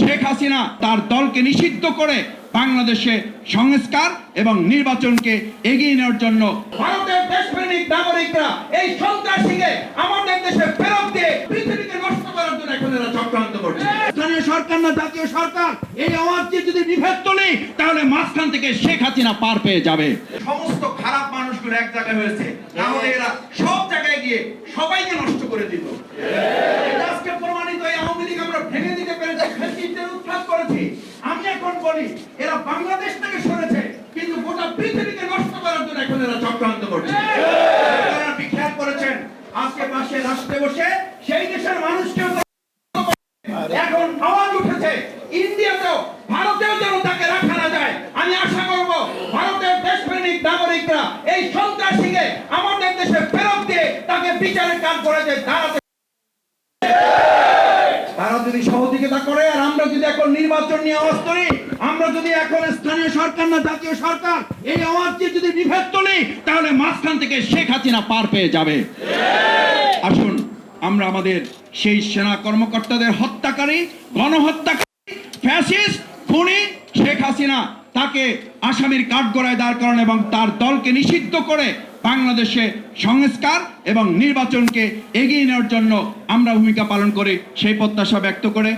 শেখ হাসিনা তার দলকে নিষিদ্ধ করে বাংলাদেশে সংস্কার এবং নির্বাচনকে এগিয়ে নেওয়ার জন্য ভারতের দেশপ্রেমিক নাগরিকরা এই সন্ত্রাসীকে আমাদের দেশে ফেরত দিয়ে পৃথিবীকে নষ্ট করার জন্য এখন এরা চক্রান্ত করছে। স্থানীয় সরকার না জাতীয় সরকার? এই আওয়াজকে যদি বিভেদ তুলি তাহলে মাঝখান থেকে শেখ হাসিনা পার পেয়ে যাবে। সমস্ত খারাপ মানুষগুলো এক জায়গায় হয়েছে। এরা সব জায়গায় গিয়ে সবাইকে নষ্ট করে দিত বলি এরা বাংলাদেশ থেকে সরেছে কিন্তু গোটা পৃথিবীকে নষ্ট করার জন্য এখন এরা চক্রান্ত করছে। আপনারা কি খেয়াল করেছেন আজকে পাশে রাষ্ট্রে বসে সেই দেশের মানুষকেও এখন আওয়াজ উঠেছে ইন্ডিয়াতেও ভারতেও যেন তাকে রাখা না যায়। আমি আশা করব ভারতের দেশপ্রেমিক নাগরিকরা এই সন্ত্রাসীকে আমাদের দেশে ফেরত দিয়ে তাকে বিচারের কাজ করে যে দাঁড়াতে তারা যদি সহযোগিতা করে আর আমরা যদি এখন নির্বাচন নিয়ে আওয়াজ করি আমরা যদি এখন স্থানীয় সরকার না জাতীয় সরকার, এই আওয়াজকে যদি বিভেদ তুলি, তাহলে মাঝখান থেকে শেখ হাসিনা পার পেয়ে যাবে। আসুন, আমরা আমাদের সেই সেনা কর্মকর্তাদের হত্যাকারী, গণহত্যাকারী খুনি শেখ হাসিনা, তাকে আসামির কাঠগড়ায় দাঁড় করানো এবং তার দলকে নিষিদ্ধ করে বাংলাদেশে সংস্কার এবং নির্বাচনকে এগিয়ে নেওয়ার জন্য আমরা ভূমিকা পালন করে, সেই প্রত্যাশা ব্যক্ত করে